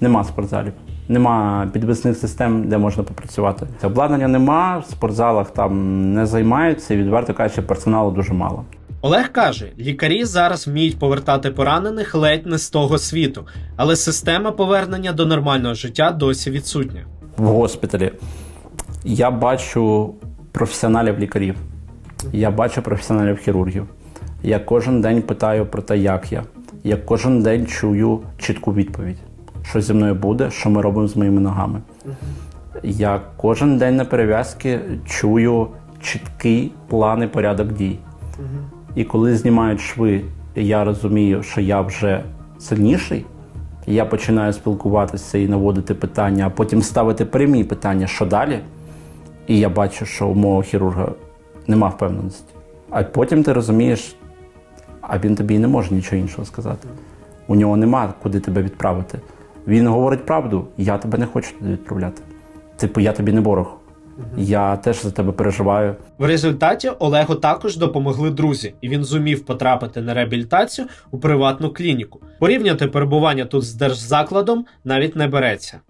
Нема спортзалів. Нема підвісних систем, де можна попрацювати. Обладнання нема, в спортзалах там не займаються, і відверто кажучи, персоналу дуже мало. Олег каже, лікарі зараз вміють повертати поранених ледь не з того світу, але система повернення до нормального життя досі відсутня. в госпіталі. Я бачу професіоналів лікарів, я бачу професіоналів хірургів. Я кожен день питаю про те, як я. Я кожен день чую чітку відповідь, що зі мною буде, що ми робимо з моїми ногами. Я кожен день на перев'язки чую чіткий план і порядок дій. І коли знімають шви, я розумію, що я вже сильніший, я починаю спілкуватися і наводити питання, а потім ставити прямі питання, що далі. І я бачу, що у мого хірурга нема впевненості. А потім ти розумієш, а він тобі не може нічого іншого сказати. У нього нема куди тебе відправити. Він говорить правду, я тебе не хочу туди відправляти. Типу, я тобі не ворог. Я теж за тебе переживаю. В результаті Олегу також допомогли друзі, і він зумів потрапити на реабілітацію у приватну клініку. Порівняти перебування тут з держзакладом навіть не береться.